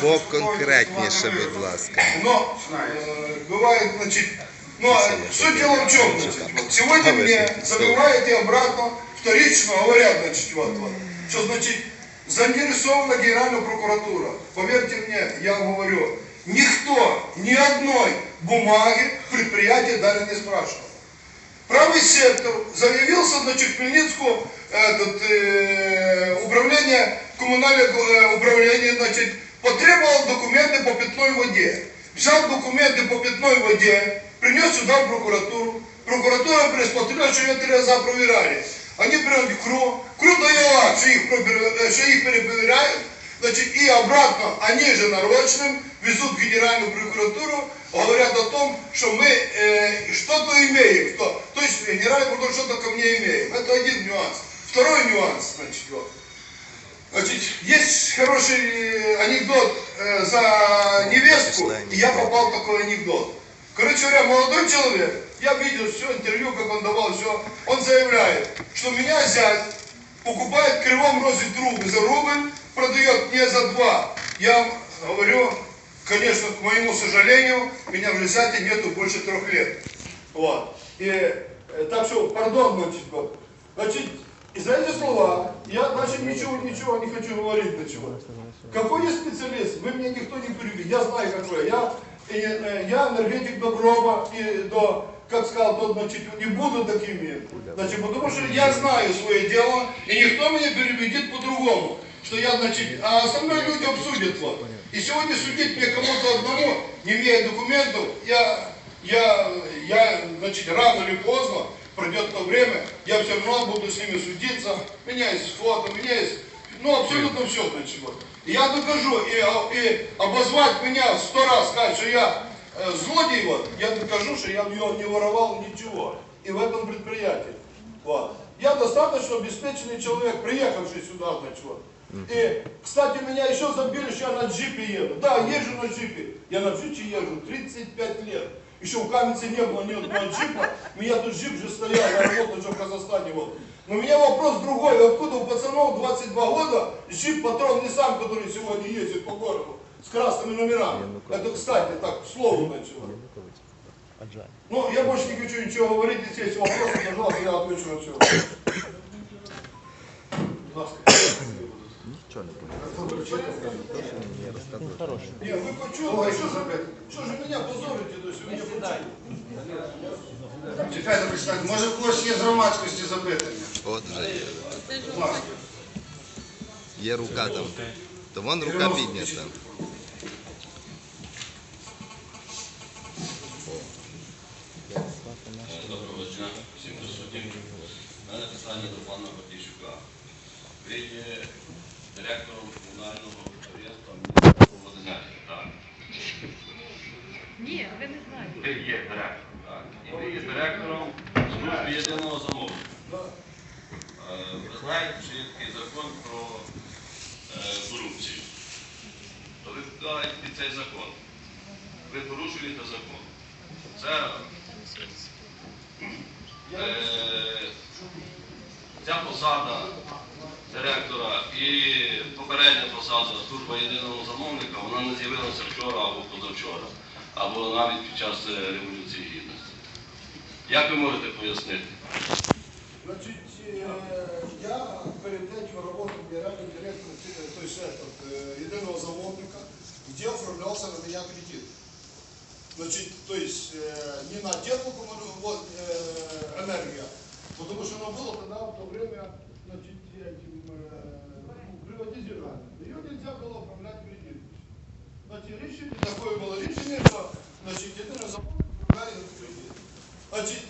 Поконкретніше, будь ласка. Но э, бывает, значит, но суть дела в чем, значит, сегодня мне забываете обратно, вторично говорят, значит, вот, вот, что, значит, заинтересована Генеральная прокуратура. Поверьте мне, я вам говорю, никто ни одной бумаги предприятия даже не спрашивал. Правый сектор заявился, значит, в Хмельницкую этот, э, управление, коммунальное э, управление, значит, потребовал документы по питной воде. Взял документы по питной воде, принес сюда в прокуратуру. Прокуратура пересмотрела, что ее три раза проверяли. Они берут КРУ, КРУ дает акт, что их, пробер- э, что их перепроверяют, значит, и обратно они же нарочным везут в Генеральную прокуратуру, говорят о том, что мы э, что-то имеем. Что, то есть Генеральная прокуратура что-то ко мне имеем. Это один нюанс. Второй нюанс, значит, вот. Значит, есть хороший э, анекдот э, за невестку, и я попал в такой анекдот. Короче говоря, молодой человек, я видел все интервью, как он давал, все, он заявляет, что меня зять покупает в Кривом Розе трубы за рубль, продает мне за два. Я говорю, конечно, к моему сожалению, меня в зяте нету больше трех лет. Вот. И э, так что, пардон, значит, вот. Значит, и за эти слова я дальше ничего, ничего не хочу говорить ничего. Какой я специалист? Вы меня никто не перебили. Я знаю, какой. Я, и, э, я энергетик до гроба и до, как сказал тот, значит, не буду такими. Значит, потому что я знаю свое дело, и никто меня перебедит по-другому. Что я, значит, а остальные люди обсудят вот. И сегодня судить мне кому-то одному, не имея документов, я, я, я, значит, рано или поздно, пройдет то время, я все равно буду с ними судиться. У меня есть фото, у меня есть, ну, абсолютно все, вот. И я докажу, и, а, и обозвать меня сто раз, сказать, что я э, злодей, вот, я докажу, что я не воровал ничего. И в этом предприятии. Вот. Я достаточно обеспеченный человек, приехавший сюда, значит, вот. И, кстати, меня еще забили, что я на джипе еду. Да, езжу на джипе. Я на джипе езжу 35 лет. Еще в Каменце не было ни одного джипа. У меня тут джип же стоял, я работал уже в Казахстане. Вот. Но у меня вопрос другой. Откуда у пацанов 22 года джип патрон Nissan, который сегодня ездит по городу с красными номерами? Это, кстати, так, к слову начало. Ну, я больше не хочу ничего говорить. Если есть вопросы, пожалуйста, я отвечу на все. Нічого не понял. Мені розказують. Ні, ви почули, а що ж ви, що ж ви мене позорите, то що ви не почули? Чекайте, почекайте, може в когось є з громадськості запитання? От вже є. Будь ласка. Є рука там. То вон рука піднята. Доброго дня всім присутнім. У мене питання до пана Батійчука. Ви є директором комунального підприємства Міністерства воденерги, так? Ні, ви не знаєте. Ви є директором, так? І ви є директором служби єдиного замовлення. Е, Ви знаєте, що є такий закон про е, корупцію. То ви вкладаєте під цей закон. Ви порушуєте закон. Це Е, ця посада директора і попередня посада служба єдиного замовника, вона не з'явилася вчора або позавчора, або навіть під час е, Революції Гідності. Як ви можете пояснити? Значит, э, я перед этим работал генеральным директором э, то есть этот, э, единого замовника, где оформлялся на меня кредит. Значит, то есть э, не на технику вот, э, энергия, потому что оно было тогда в то время значит, этим, э, ну, приватизировано. Нельзя было оформлять кредит. Значит, решение, такое было решение, что значит, единый замовник оформляли этот кредит. Значит,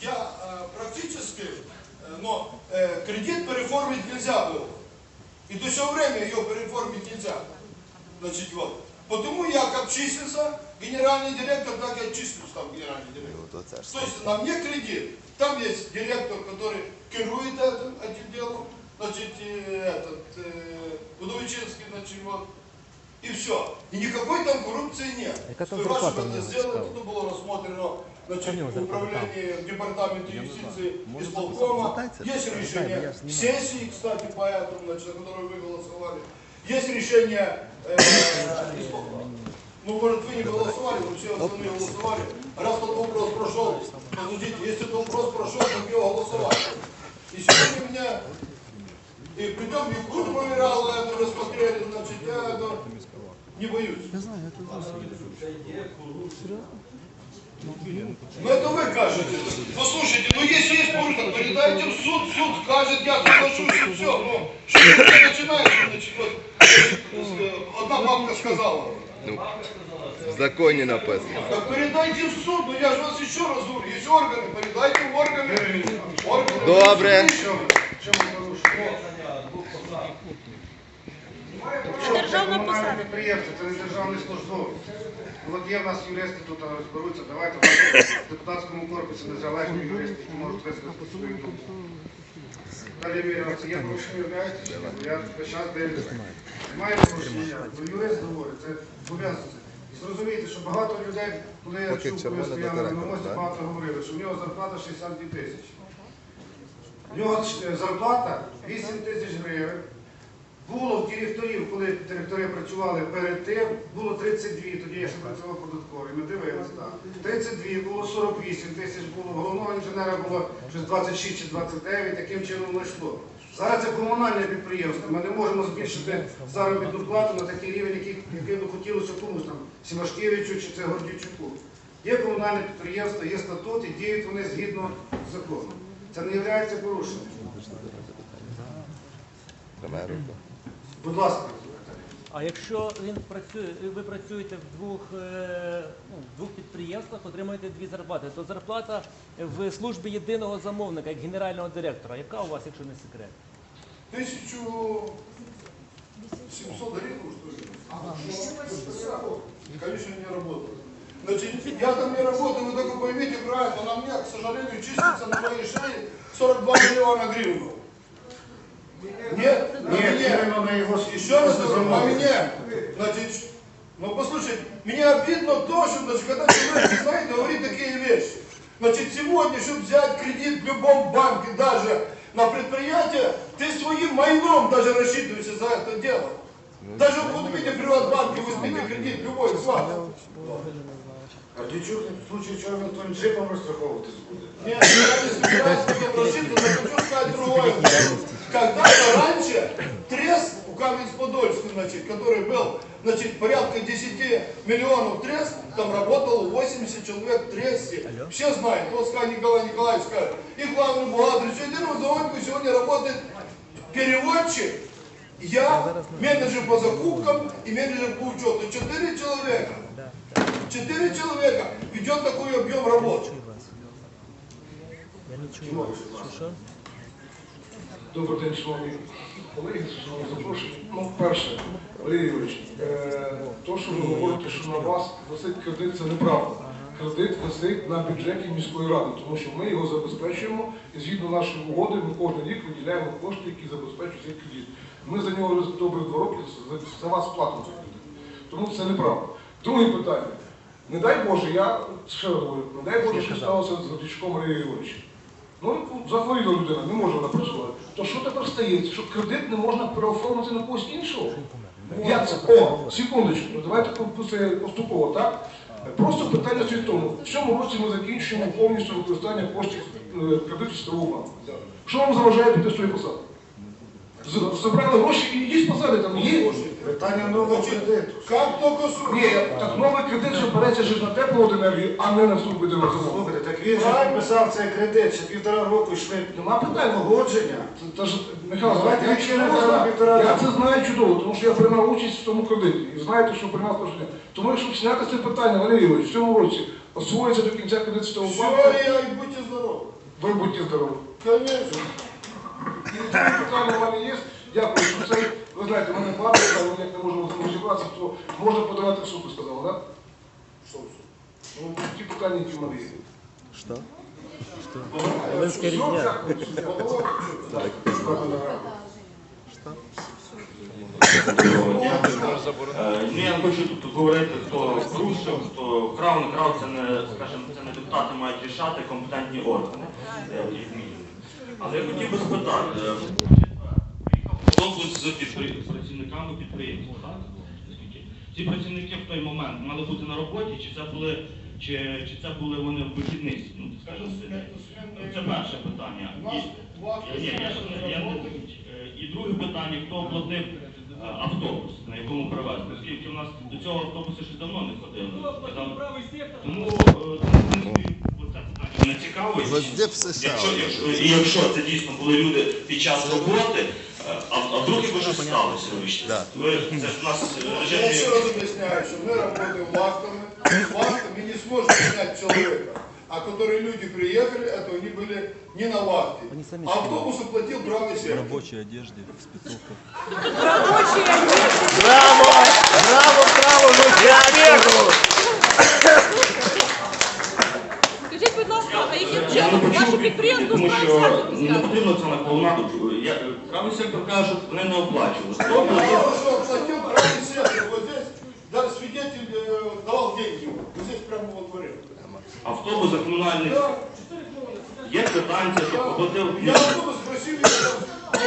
я практически, э, но кредит переформить нельзя было. И до сего время ее переформить нельзя. Значит, вот. Потому я как числился генеральный директор, так я числюсь там генеральный директор. То есть на мне кредит. Там есть директор, который керует этим, этим делом. Значит, э, этот, э, Удовичинский, значит, вот. И все. И никакой там коррупции нет. Яка там Сперва, зарплата чтобы в это цікаво? это было рассмотрено значит, в управлении в департаменте юстиции исполкома. Есть решение сессии, кстати, по этому, значит, на которой вы голосовали. есть решение, э, ну, может, вы не голосовали, но все остальные голосовали. Раз тот вопрос прошел, подождите, если тот вопрос прошел, то его голосовали. И сегодня меня, и придем и круг проверял, это рассмотрели, значит, я это не боюсь. Ну это вы кажете. Послушайте, ну если есть поручение, передайте в суд, суд скажет, я соглашусь, и все. Ну, что вы начинаете, значит, вот, э, одна бабка сказала. Ну, в законі написано. Так передайте в суд, ну я же вас еще раз говорю, есть органы, передайте в органы. органы Добре. Чому Комунальне посада. підприємство, це не державний службовець. Ну, От є в нас юристи тут а, розберуться, давайте в депутатському корпусі незалежні юристи, які можуть висказати свою думку. Далі Мірина, це є порушення, чи? Я весь час дивлюся. Немає порушення. Ну, юрист говорить, це пов'язано. І зрозумійте, що багато людей, коли я чув, коли стояли на мості, багато говорили, що в нього зарплата 62 тисячі. У нього е, зарплата 8 тисяч гривень. Директорів, коли директори працювали перед тим, було 32, тоді я ще працював податковий, ми дивилися так. 32 було 48 тисяч було, головного інженера було щось 26 чи 29, таким чином воно йшло. Зараз це комунальне підприємство, ми не можемо збільшити заробітну плату на такий рівень, який, би хотілося комусь там, Сімашкевичу чи це Гордійчуку. Є комунальне підприємство, є статут і діють вони згідно закону. Це не є порушенням. Будь ласка. А якщо він працює, ви працюєте в двох, е, ну, в двох підприємствах, отримуєте дві зарплати, то зарплата в службі єдиного замовника, як генерального директора, яка у вас, якщо не секрет? 1700 гривен, что ли? Конечно, не работаю. Значит, я там не работаю, вы только поймите правильно, на мне, к сожалению, числится на моей шее 42 миллиона гривен. Нет, на Ні, мне. іменно на його Еще раз говорю, а мне, значит, ну послушайте, мне обидно то, что значит, когда человек начинает говорить такие вещи. Значит, сегодня, чтобы взять кредит в любом банке, даже на предприятие, ты своим майном даже рассчитываешься за это дело. Даже в Кудмите приватбанке возьмите кредит, любой из вас. А Дічук, в случае чого він твоїм джипом розстраховуватись буде? Нет, я не собираюсь в этом рассчитываться, но хочу сказать другое. Когда-то раньше треск у Каменец-Подольска, значит, который был, значит, порядка 10 миллионов треск, там работало 80 человек в треске. Все знают, вот сказал Николай Николаевич скажет. И главный бухгалтер, единого заводку сегодня работает переводчик, я, менеджер по закупкам и менеджер по учету. Четыре человека. Четыре человека ведет такой объем работы. Добрий день, шановні колеги, шановні запрошені. Ну, перше, Валерій Юрійович, е, то, що ви говорите, що на вас висить кредит, це неправда. Кредит висить на бюджеті міської ради, тому що ми його забезпечуємо і згідно нашої угоди ми кожен рік виділяємо кошти, які забезпечують цей кредит. Ми за нього добре два роки за, за вас платимо цей кредит. Тому це неправда. Друге питання. Не дай Боже, я ще раз говорю, не дай Боже, що сталося з Радічком Валерієм Юрійовичем. Ну, захворіла людина, не може вона працювати. То що тепер стається? Що кредит не можна переоформити на когось іншого? Як це? О, секундочку, давайте по- поступово, так? Просто питання в тому. В цьому році ми закінчуємо повністю використання коштів е, кредиту Світового банку. Що вам заважає піти з тої посади? Забрали гроші і її з посади там є. Питання нового кредиту. Только суд. Ні, так новий кредит же береться ж на теплу енергію, а не на службу замовлення. Він же підписав цей кредит, ще півтора року йшли Нема питань. погодження. Михайло, Давайте я, відчинимо я, зараз півтора я року. це знаю чудово, тому що я приймав участь в тому кредиті. І знаєте, що приймав кожен. Тому щоб зняти це питання, Валерій Ігорович, в цьому році освоїться до кінця кредит з того банку, я и будьте здоровы. ви будьте здорові. Конечно. І питання в мене є. Дякую, що це, ви знаєте, в мене багато ми як не можемо розібратися, то можна подавати в суд, ви сказали, так? Что Ну, ті питання, які в мене є. Що? Волинська Все, дякую. Е, Ну, я хочу тут говорити, хто порушив, хто вкрав, не крав, це не, скажімо, це не депутати мають рішати компетентні органи. е. Але я хотів би спитати, е, приїхав автобус з працівниками підприємства. Так? Ці працівники в той момент мали бути на роботі, чи це були, чи, чи це були вони в вихідний? Ну, скажімо, це перше питання. І, ні, я, я не Е, І друге питання, хто оплатив е, автобус, на якому привезли? Оскільки в нас до цього автобуси ще давно не ходили. Там- Тому, е, тому, в принципі, оце питання мене цікавить. Везде все Якщо, саме. якщо, і якщо це дійсно були люди під час роботи, е, а, а вдруг якось щось сталося, вибачте. Да. Ви, це ж у нас е, Я режим... раз объясняю, что мы работаем вахтами. Вахтами не сможем снять человека. А которые люди приехали, это они были не на вахте. А автобус оплатил правый сектор. рабочей одежде, в спецовках. Браво! Браво, браво! Ну, дякую! Скажіть, будь ласка, а яким Я не чином ваше почув, підприємство тому з що правим сектором не зв'язано? потрібно це на клоунаду. Я, правий сектор каже, що вони не оплачували. Я Добре, говорю, что оплатил правый сектор. Вот здесь даже свидетель э, давал деньги. Вот здесь прямо во дворе. автобус за комунальний. Да. Є квитанція, що. Я автобус спросил,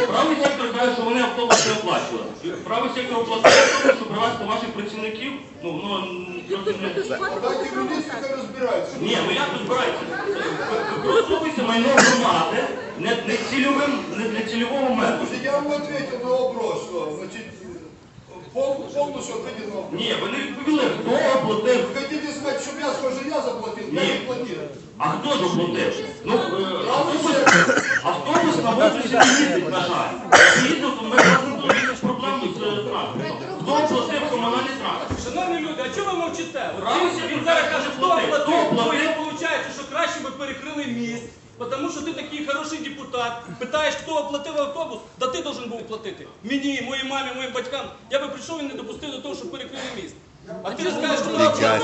Правий сектор каже, що вони автобус не оплачували. Правий сектор оплатив автобус, щоб привезти ваших працівників. Ну, воно не... дайте милиции, хай разбираются. Ні, ну як розбирається? Використовується майно громади не, не цільовим, не для цільового методу. Я вам ответил на вопрос, что, значит, на вопрос. Ні, ви не відповіли, хто оплатив. Вы хотите сказать, чтобы я скажу, я заплатил? Я не платил. А хто ж оплатив? Ну, е, автобус, автобус на вулиці не їздить, на жаль. Їздив, то ми разом тут якісь проблеми з е, транспортом. Хто оплатив комунальний транспорт? Шановні люди, а чого ви мовчите? От Правильно, він, він зараз каже, хто платив. оплатив? Хто Ну, оплатив? і виходить, що краще би перекрили міст, тому що ти такий хороший депутат. Питаєш, хто оплатив автобус, да ти должен був платити. Мені, моїй мамі, моїм батькам. Я би прийшов і не допустив до того, щоб перекрили міст. А ти розкажеш, що вона оплатила.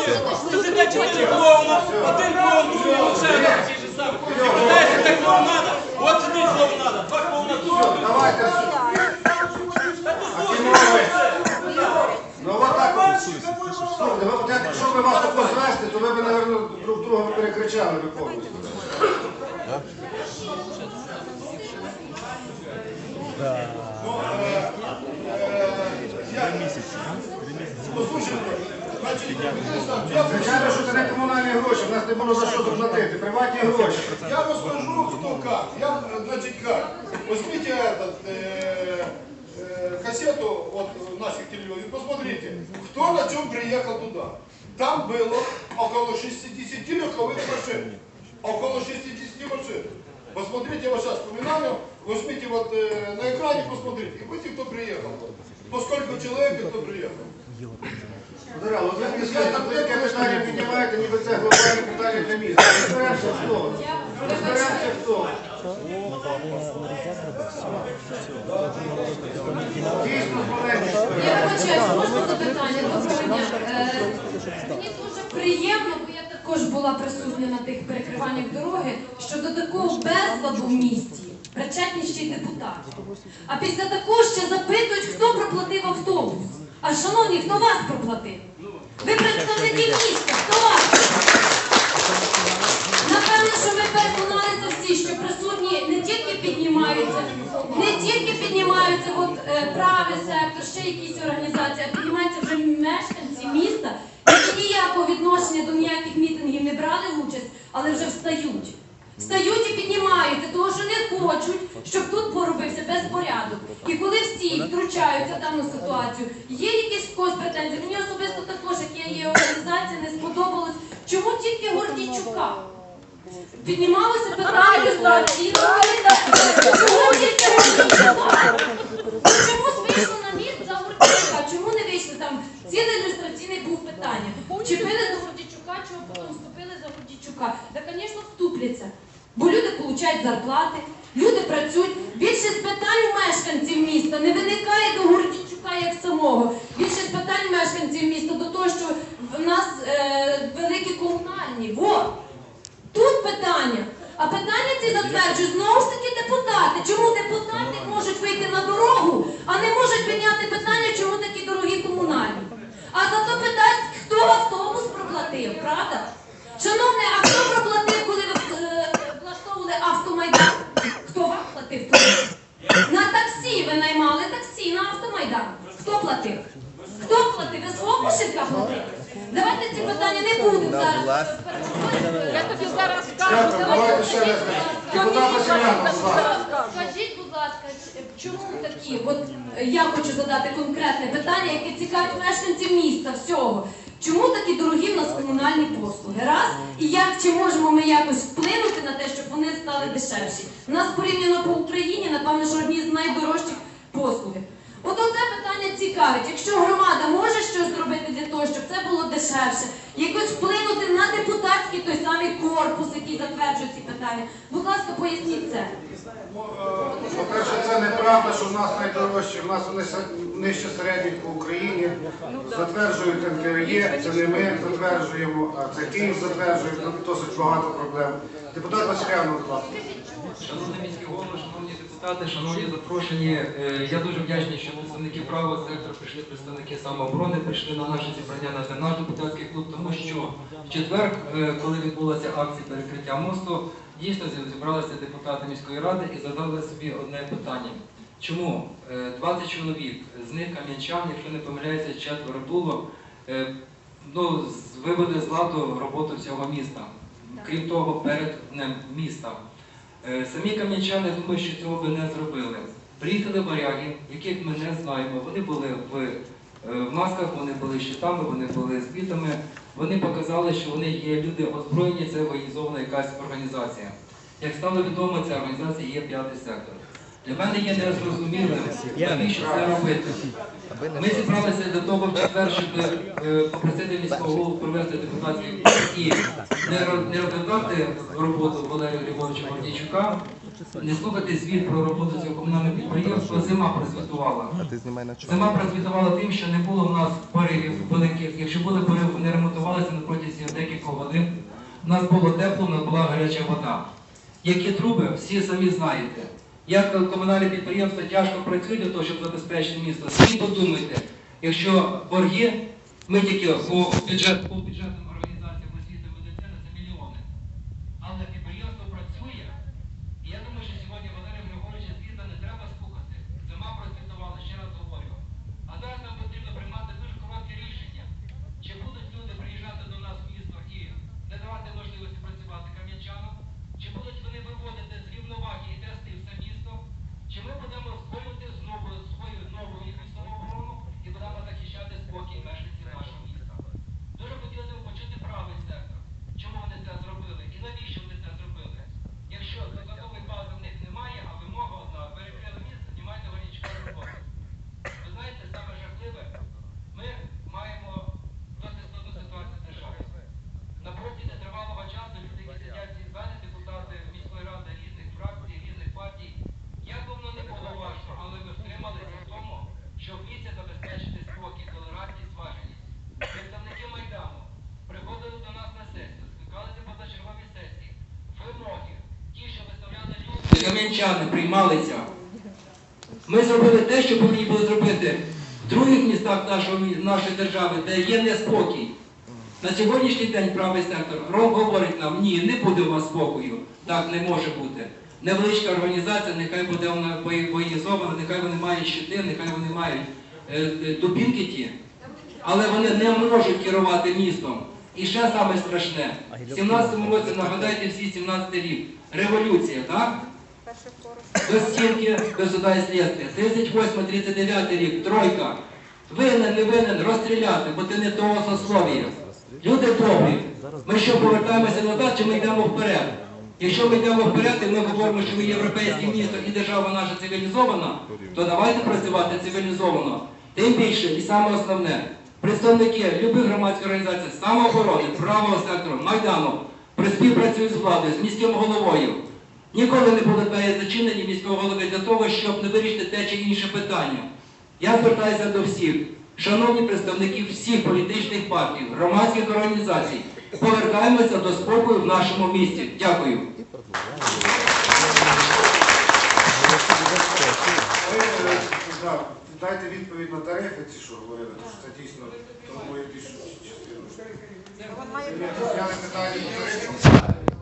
Це сидять чотири клоуна, один клоун, другий один такий же самий. І питаєшся, так клоунада, от сидить клоунада, два клоуна тут. Давайте. Та то. Ну от так. Слухайте, ви, як- якщо б вас тако звести, то ви б, мабуть, друг друга перекричали би повністю Послушайте, значит, я Звичайно, що це не комунальні гроші, в нас не було за що заплатити, приватні гроші. Я расскажу, кто как. Я, значит, как. Возьмите этот, э, э, кассету от наших телевизоров и посмотрите, кто на чем приехал туда. Там было около 60 легковых машин. Около 60 машин. Посмотрите, я вас сейчас вспоминаю, возьмите вот э, на экране, посмотрите, и пойте, кто приехал. По сколько человек и кто приехал. Дарало, ви таке питання піднімаєте, ніби це глобальне питання для міста. Розберемося хто. Розберемося хто. Дійсно, маленький. Я вибачаюсь, можна запитання? Е, Мені дуже приємно, також була присутня на тих перекриваннях дороги, що до такого безладу в місті причетні ще й депутати. А після такого ще запитують, хто проплатив автобус. А шановні, хто вас проплатив? Ви представники міста, хто вас? Напевно, що ми переконалися всі, що присутні не тільки піднімаються, не тільки піднімаються от, е, правий сектор, ще якісь організації, а піднімаються вже мешканці міста, ніякого відношення до ніяких мітингів не брали участь, але вже встають. Встають і піднімаються, тому що не хочуть, щоб тут поробився безпорядок. І коли всі втручаються в дану ситуацію, є якісь когось претензії. Мені особисто також, як я є організація, не сподобалось, чому тільки Гордійчука. Піднімалося питання люстрації. Чому тільки Гордійчука? Чомусь вийшло на міст за Гордійчука, чому не вийшли там? Цілий ілюстраційний був питання. Вчепили до Гордійчука, чого потім вступили за Гордійчука? Та, звісно, вступляться. Бо люди отримують зарплати, люди працюють. Більшість питань мешканців міста не виникає до Гордійчука як самого. Більшість питань мешканців міста до того, що в нас е, великі комунальні. Во! Тут питання. А питання ці затверджують знову ж таки депутати. Чому депутати можуть вийти на дорогу, а не можуть підняти питання, чому такі дорогі комунальні? А зато питають, хто автобус проплатив, правда? Шановне, а хто проплатив, коли ви е, влаштовували автомайдан? Хто вам платив туди? На таксі ви наймали таксі. на автомайдан. Хто платив? Хто платив? СО Кошелька платив? Давайте ці питання не будемо зараз. Я тобі зараз скажу. Дякую, давайте ще раз. Депутат Василян, будь ласка. Скажіть, будь ласка, чому такі? От е, я хочу задати конкретне питання, яке цікавить мешканців міста всього. Чому такі дорогі в нас комунальні послуги? Раз, і як чи можемо ми якось вплинути на те, щоб вони стали дешевші? У нас порівняно по Україні, напевно, що одні з найдорожчих послуги. От оце питання цікавить. Якщо громада може щось зробити для того, щоб це було дешевше, якось вплинути на депутатський той самий корпус, який затверджує ці питання. Будь ласка, поясніть це. По-перше, це неправда, що в нас найдорожчі, в нас вони нижче середніх по Україні. Затверджують НКРЄ, це не ми затверджуємо, а це Київ затверджує, там досить багато проблем. Депутат Василян, будь ласка. Шановний міський голову, шановні депутати, шановні запрошені, е, я дуже вдячний, що представники правого сектору прийшли представники самооборони, прийшли на наше зібрання на наш депутатський клуб, тому що в четвер, е, коли відбулася акція перекриття мосту, дійсно зібралися депутати міської ради і задали собі одне питання. Чому Е, 20 чоловік, з них кам'янчан, якщо не помиляюся, четверо було, е, ну, вивели з ладу роботу всього міста. Крім того, перед днем міста. Е, Самі кам'янчани думаю, що цього би не зробили. Приїхали варяги, яких ми не знаємо. Вони були в, е, в масках, вони були щитами, вони були з бітами. Вони показали, що вони є люди озброєні, це воєнізована якась організація. Як стало відомо, ця організація є п'ятий сектор. Для мене є незрозумілим, навіщо це робити. Ми зібралися для того в четвер, щоб е, попросити міського голову провести депутатський і не, розглядати роботу Валерія Григоровича Гордійчука, не слухати звіт про роботу цього комунального підприємства. Зима прозвітувала. Зима прозвітувала тим, що не було в нас поривів великих. Якщо були пориви, вони ремонтувалися на протязі декількох годин. У нас було тепло, у нас була гаряча вода. Які труби, всі самі знаєте. Як комунальне підприємство тяжко працюють для того, щоб забезпечити місто. Самі подумайте, якщо борги, ми тільки по бюджету. по бюджетним організаціям освіти медицини це мільйони. Але підприємство працює. І я думаю, що сьогодні Валерія Григоровича звіта не треба слухати. Зима прозвітувала, ще раз говорю. А зараз нам потрібно приймати дуже коротке рішення. Чи будуть люди приїжджати до нас в місто і не давати можливості працювати кам'янчанам? Чи будуть вони виводити з рівноваги і трясти все місто? Чи ми будемо створювати знову свою нову місцеву оборону і будемо захищати спокій мешканців нашого міста? Дуже хотілося б почути правий сектор. Чому вони це зробили і навіщо вони це зробили? Якщо додаткової бази в них немає, а вимога одна, перекрили місце, знімайте горічка роботу. Ви знаєте, саме жахливе, ми маємо досить складну ситуацію в державі. На протязі тривалого часу люди, які сидять в цій залі, депутати міської ради різних фракцій, різних партій, як би воно не було важко, але ми втрималися в тому, щоб в місті забезпечити спокій, толерантність, зваженість. Представники Майдану приходили до нас на сесію, скликалися позачергові сесії, вимоги, ті, що виставляли люди. Кам'янчани приймалися. Ми зробили те, що повинні були зробити в других містах нашого, мі- нашої держави, де є неспокій. На сьогоднішній день правий сектор говорить нам, ні, не буде у вас спокою. Так не може бути. Невеличка організація, нехай буде вона воєнізована, нехай вони мають щити, нехай вони мають е, е, дубінки ті, але вони не можуть керувати містом. І ще саме страшне, в 17-му році, нагадайте всі 17 рік, революція, так? Без стінки, без суда і слідства. 38-39 рік, тройка. Винен, не винен, розстріляти, бо ти не того сословія. Люди добрі. Ми що повертаємося назад, чи ми йдемо вперед? Якщо ми йдемо вперед, і ми говоримо, що ми європейське місто і держава наша цивілізована, то давайте працювати цивілізовано. Тим більше, і саме основне, представники любих громадських організацій, самооборони, правого сектору, Майдану, при співпрацюють з владою, з міським головою. Ніколи не були зачинені міського голови для того, щоб не вирішити те чи інше питання. Я звертаюся до всіх, шановні представники всіх політичних партій, громадських організацій, повертаємося до спокою в нашому місті. Дякую. Дайте відповідь на тарифи, ці що говорили, тому що це дійсно турбує більшу частину. Я по тарифам.